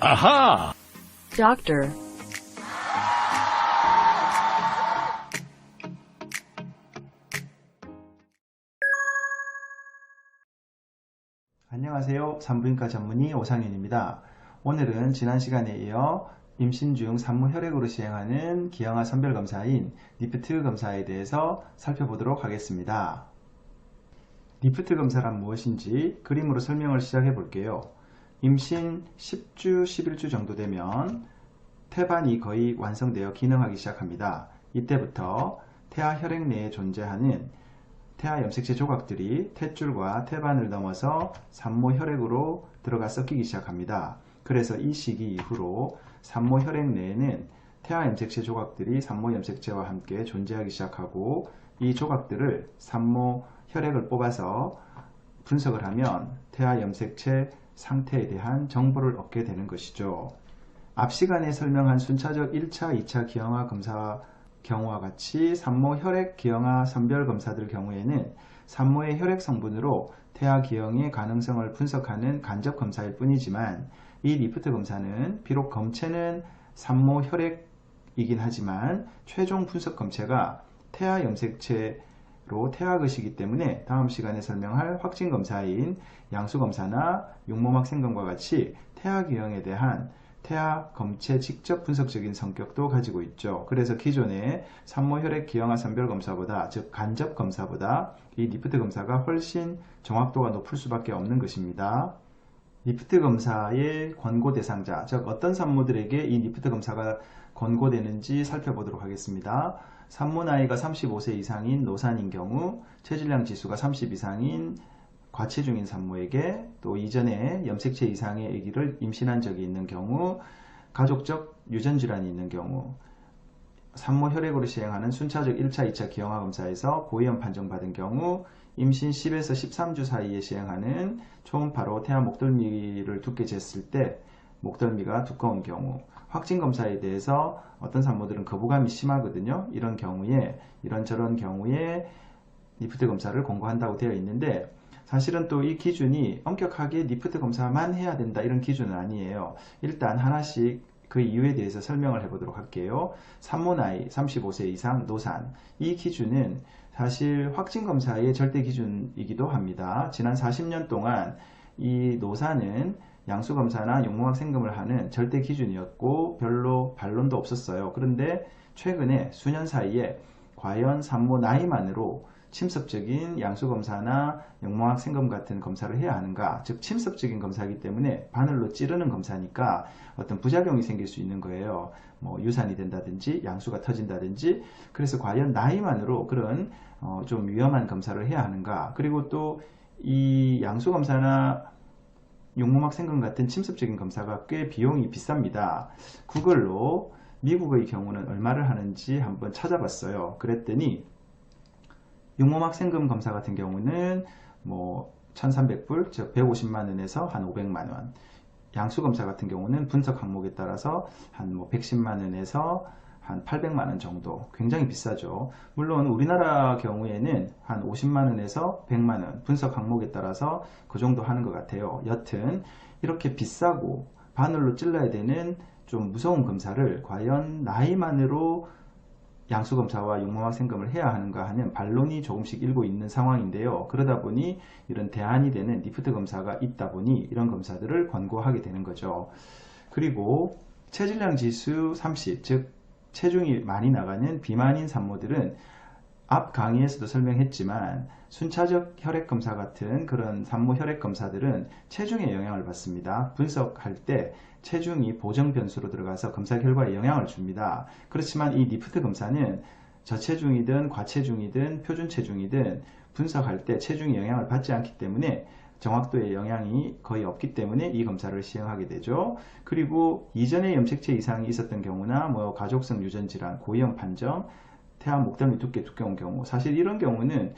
Aha! doctor, 안녕하세요. 산부인과 전문의 오상윤입니다. 오늘은 지난 시간에 이어 임신 중 산모 혈액으로 시행하는 기형아 선별 검사인 리프트 검사에 대해서 살펴보도록 하겠습니다. 리프트 검사란 무엇인지 그림으로 설명을 시작해 볼게요. 임신 10주, 11주 정도 되면 태반이 거의 완성되어 기능하기 시작합니다. 이때부터 태아 혈액 내에 존재하는 태아 염색체 조각들이 탯줄과 태반을 넘어서 산모 혈액으로 들어가 섞이기 시작합니다. 그래서 이 시기 이후로 산모 혈액 내에는 태아 염색체 조각들이 산모 염색체와 함께 존재하기 시작하고 이 조각들을 산모 혈액을 뽑아서 분석을 하면 태아 염색체 상태에 대한 정보를 얻게 되는 것이죠. 앞 시간에 설명한 순차적 1차, 2차 기형아 검사 경우와 같이 산모 혈액 기형아 선별 검사들 경우에는 산모의 혈액 성분으로 태아 기형의 가능성을 분석하는 간접 검사일 뿐이지만 이 리프트 검사는 비록 검체는 산모 혈액이긴 하지만 최종 분석 검체가 태아 염색체 로 태아것이기 때문에 다음 시간에 설명할 확진 검사인 양수 검사나 육모막 생검과 같이 태아 기형에 대한 태아 검체 직접 분석적인 성격도 가지고 있죠. 그래서 기존의 산모 혈액 기형아 선별 검사보다 즉 간접 검사보다 이 리프트 검사가 훨씬 정확도가 높을 수밖에 없는 것입니다. 리프트 검사의 권고 대상자, 즉 어떤 산모들에게 이 리프트 검사가 권고되는지 살펴보도록 하겠습니다. 산모 나이가 35세 이상인 노산인 경우, 체질량 지수가 30 이상인 과체중인 산모에게 또 이전에 염색체 이상의 아기를 임신한 적이 있는 경우, 가족적 유전 질환이 있는 경우, 산모 혈액으로 시행하는 순차적 1차, 2차 기형아 검사에서 고위험 판정받은 경우, 임신 10에서 13주 사이에 시행하는 초음파로 태아 목덜미를 두께 쟀을 때 목덜미가 두꺼운 경우, 확진 검사에 대해서 어떤 산모들은 거부감이 심하거든요. 이런 경우에 이런저런 경우에 리프트 검사를 권고한다고 되어 있는데 사실은 또 이 기준이 엄격하게 리프트 검사만 해야 된다 이런 기준은 아니에요. 일단 하나씩 그 이유에 대해서 설명을 해보도록 할게요. 산모 나이 35세 이상 노산 이 기준은 사실 확진 검사의 절대 기준이기도 합니다. 지난 40년 동안 이 노산은 양수 검사나 용모학 생검을 하는 절대 기준이었고 별로 반론도 없었어요. 그런데 최근에 수년 사이에 과연 산모 나이만으로 침습적인 양수검사나 영모학 생검 같은 검사를 해야 하는가? 즉 침습적인 검사이기 때문에 바늘로 찌르는 검사니까 어떤 부작용이 생길 수 있는 거예요. 뭐 유산이 된다든지 양수가 터진다든지. 그래서 과연 나이만으로 그런 어, 좀 위험한 검사를 해야 하는가? 그리고 또 이 양수검사나 용모막 생검 같은 침습적인 검사가 꽤 비용이 비쌉니다. 구글로 미국의 경우는 얼마를 하는지 한번 찾아봤어요. 그랬더니 육모막 생금 검사 같은 경우는 뭐 1300불 즉 150만원에서 한 500만원. 양수 검사 같은 경우는 분석 항목에 따라서 한 뭐 110만원에서 한 800만원 정도. 굉장히 비싸죠. 물론 우리나라 경우에는 한 50만원에서 100만원 분석 항목에 따라서 그 정도 하는 것 같아요. 여튼 이렇게 비싸고 바늘로 찔러야 되는 좀 무서운 검사를 과연 나이만으로 양수검사와 육모막 생검을 해야 하는가 하는 반론이 조금씩 일고 있는 상황인데요. 그러다 보니 이런 대안이 되는 리프트 검사가 있다 보니 이런 검사들을 권고하게 되는 거죠. 그리고 체질량 지수 30, 즉 체중이 많이 나가는 비만인 산모들은 앞 강의에서도 설명했지만 순차적 혈액 검사 같은 그런 산모 혈액 검사들은 체중에 영향을 받습니다. 분석할 때 체중이 보정 변수로 들어가서 검사 결과에 영향을 줍니다. 그렇지만 이 리프트 검사는 저체중이든 과체중이든 표준 체중이든 분석할 때 체중이 영향을 받지 않기 때문에 정확도에 영향이 거의 없기 때문에 이 검사를 시행하게 되죠. 그리고 이전에 염색체 이상이 있었던 경우나 뭐 가족성 유전 질환, 고위험 판정, 태아 목덜미 두께 두꺼운 경우 사실 이런 경우는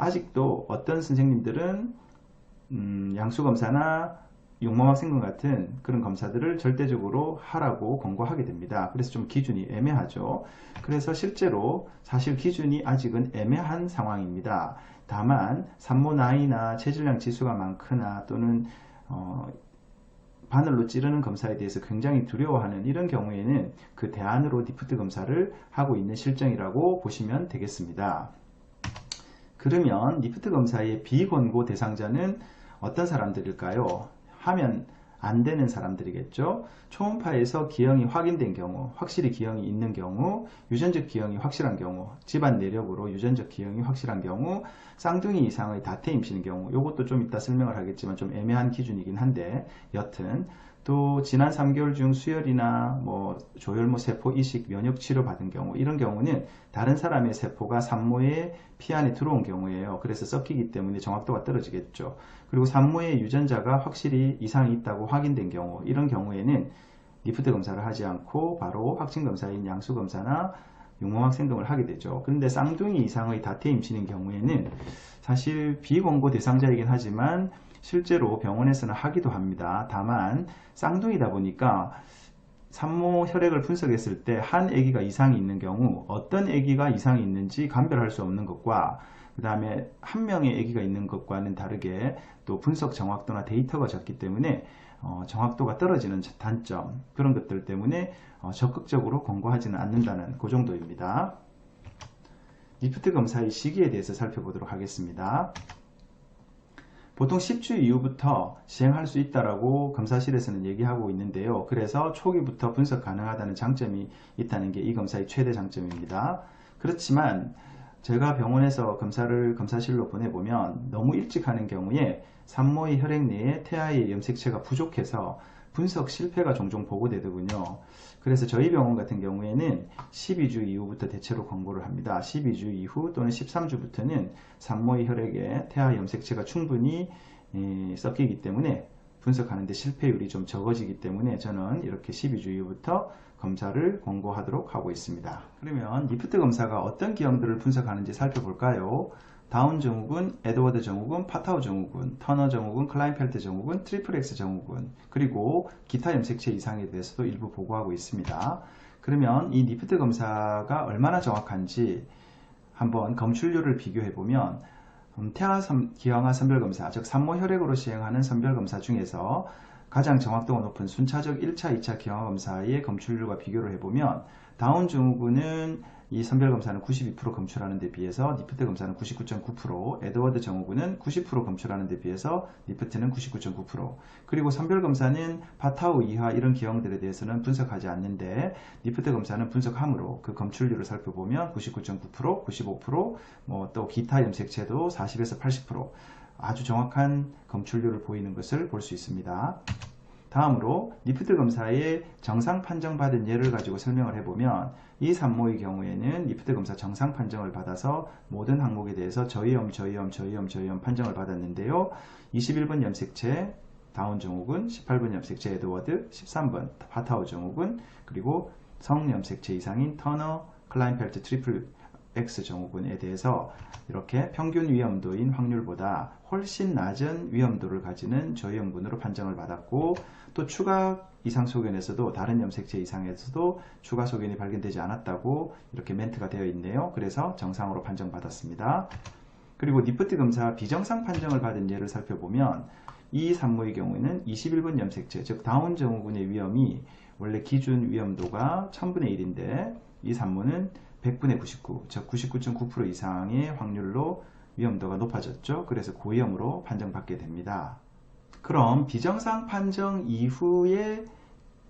아직도 어떤 선생님들은 음, 양수검사나 용모막 생검 같은 그런 검사들을 절대적으로 하라고 권고하게 됩니다. 그래서 좀 기준이 애매하죠. 그래서 실제로 사실 기준이 아직은 애매한 상황입니다. 다만 산모 나이나 체질량 지수가 많거나 또는 어, 바늘로 찌르는 검사에 대해서 굉장히 두려워하는 이런 경우에는 그 대안으로 니프트 검사를 하고 있는 실정이라고 보시면 되겠습니다. 그러면 니프트 검사의 비권고 대상자는 어떤 사람들일까요? 하면 안 되는 사람들이겠죠. 초음파에서 기형이 확인된 경우, 확실히 기형이 있는 경우, 유전적 기형이 확실한 경우, 집안 내력으로 유전적 기형이 확실한 경우, 쌍둥이 이상의 다태 임신인 경우, 이것도 좀 이따 설명을 하겠지만 좀 애매한 기준이긴 한데, 여튼 또 지난 3개월 중 수혈이나 뭐 조혈모 세포 이식 면역 치료 받은 경우 이런 경우는 다른 사람의 세포가 산모의 피 안에 들어온 경우예요. 그래서 섞이기 때문에 정확도가 떨어지겠죠. 그리고 산모의 유전자가 확실히 이상이 있다고 확인된 경우 이런 경우에는 리프트 검사를 하지 않고 바로 확진 검사인 양수 검사나 용모막 생동을 하게 되죠. 그런데 쌍둥이 이상의 다태 임신인 경우에는 사실 비공고 대상자이긴 하지만 실제로 병원에서는 하기도 합니다. 다만 쌍둥이다 보니까 산모 혈액을 분석했을 때 한 아기가 이상이 있는 경우 어떤 아기가 이상이 있는지 감별할 수 없는 것과 그 다음에 한 명의 아기가 있는 것과는 다르게 또 분석 정확도나 데이터가 적기 때문에 어, 정확도가 떨어지는 단점 그런 것들 때문에 어, 적극적으로 권고하지는 않는다는 그 정도입니다. 리프트 검사의 시기에 대해서 살펴보도록 하겠습니다. 보통 10주 이후부터 시행할 수 있다라고 검사실에서는 얘기하고 있는데요. 그래서 초기부터 분석 가능하다는 장점이 있다는 게 이 검사의 최대 장점입니다. 그렇지만 제가 병원에서 검사를 검사실로 보내보면 너무 일찍 하는 경우에 산모의 혈액 내에 태아의 염색체가 부족해서 분석 실패가 종종 보고되더군요. 그래서 저희 병원 같은 경우에는 12주 이후부터 대체로 권고를 합니다. 12주 이후 또는 13주부터는 산모의 혈액에 태아 염색체가 충분히 섞이기 때문에 분석하는데 실패율이 좀 적어지기 때문에 저는 이렇게 12주 이후부터 검사를 권고하도록 하고 있습니다. 그러면 리프트 검사가 어떤 기형들을 분석하는지 살펴볼까요? 다운 증후군, 에드워드 증후군, 파타우 증후군, 터너 증후군, 클라인펠트 증후군, 트리플 X 증후군, 그리고 기타 염색체 이상에 대해서도 일부 보고하고 있습니다. 그러면 이 리프트 검사가 얼마나 정확한지 한번 검출률을 비교해 보면 음, 태아 기형아 선별검사, 즉 산모 혈액으로 시행하는 선별검사 중에서 가장 정확도가 높은 순차적 1차, 2차 기형검사의 검출률과 비교를 해보면 다운 증후군은 이 선별검사는 92% 검출하는 데 비해서 니프트 검사는 99.9%, 에드워드 정후군은 90% 검출하는 데 비해서 니프트는 99.9%, 그리고 선별검사는 바타우 이하 이런 기형들에 대해서는 분석하지 않는데 니프트 검사는 분석함으로 그 검출률을 살펴보면 99.9%, 95%, 뭐 또 기타 염색체도 40에서 80% 아주 정확한 검출률을 보이는 것을 볼 수 있습니다. 다음으로 리프트 검사의 정상 판정받은 예를 가지고 설명을 해보면 이 산모의 경우에는 리프트 검사 정상 판정을 받아서 모든 항목에 대해서 저위험, 저위험, 저위험, 저위험 판정을 받았는데요. 21번 염색체 다운 증후군, 18번 염색체 에드워드, 13번 파타우 증후군, 그리고 성염색체 이상인 터너, 클라인펠트 트리플 X 증후군에 대해서 이렇게 평균 위험도인 확률보다 훨씬 낮은 위험도를 가지는 저위험군으로 판정을 받았고 또 추가 이상 소견에서도 다른 염색체 이상에서도 추가 소견이 발견되지 않았다고 이렇게 멘트가 되어 있네요. 그래서 정상으로 판정받았습니다. 그리고 니프트 검사 비정상 판정을 받은 예를 살펴보면 이 산모의 경우에는 21번 염색체 즉 다운 증후군의 위험이 원래 기준 위험도가 1000분의 1인데 이 산모는 100분의 99, 즉 99.9% 이상의 확률로 위험도가 높아졌죠. 그래서 고위험으로 판정받게 됩니다. 그럼 비정상 판정 이후에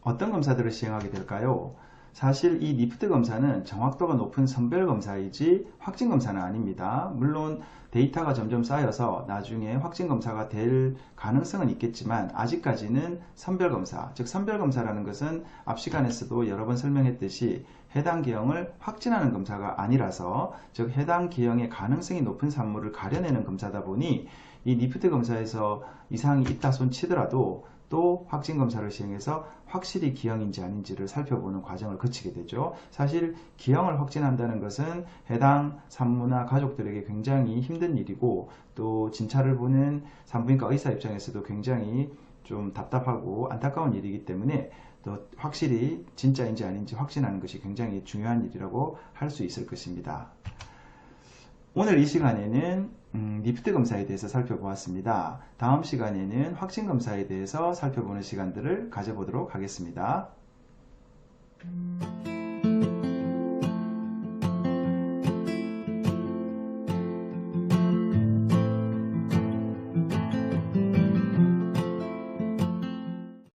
어떤 검사들을 시행하게 될까요? 사실 이 리프트 검사는 정확도가 높은 선별 검사이지 확진 검사는 아닙니다. 물론 데이터가 점점 쌓여서 나중에 확진 검사가 될 가능성은 있겠지만 아직까지는 선별 검사, 즉 선별 검사라는 것은 앞 시간에서도 여러 번 설명했듯이 해당 기형을 확진하는 검사가 아니라서 즉 해당 기형의 가능성이 높은 산물을 가려내는 검사다 보니 이 리프트 검사에서 이상이 있다 손 치더라도 또 확진 검사를 시행해서 확실히 기형인지 아닌지를 살펴보는 과정을 거치게 되죠. 사실 기형을 확진한다는 것은 해당 산모나 가족들에게 굉장히 힘든 일이고 또 진찰을 보는 산부인과 의사 입장에서도 굉장히 좀 답답하고 안타까운 일이기 때문에 또 확실히 진짜인지 아닌지 확신하는 것이 굉장히 중요한 일이라고 할 수 있을 것입니다. 오늘 이 시간에는 음, 니프트 검사에 대해서 살펴보았습니다. 다음 시간에는 확진 검사에 대해서 살펴보는 시간들을 가져보도록 하겠습니다. 음.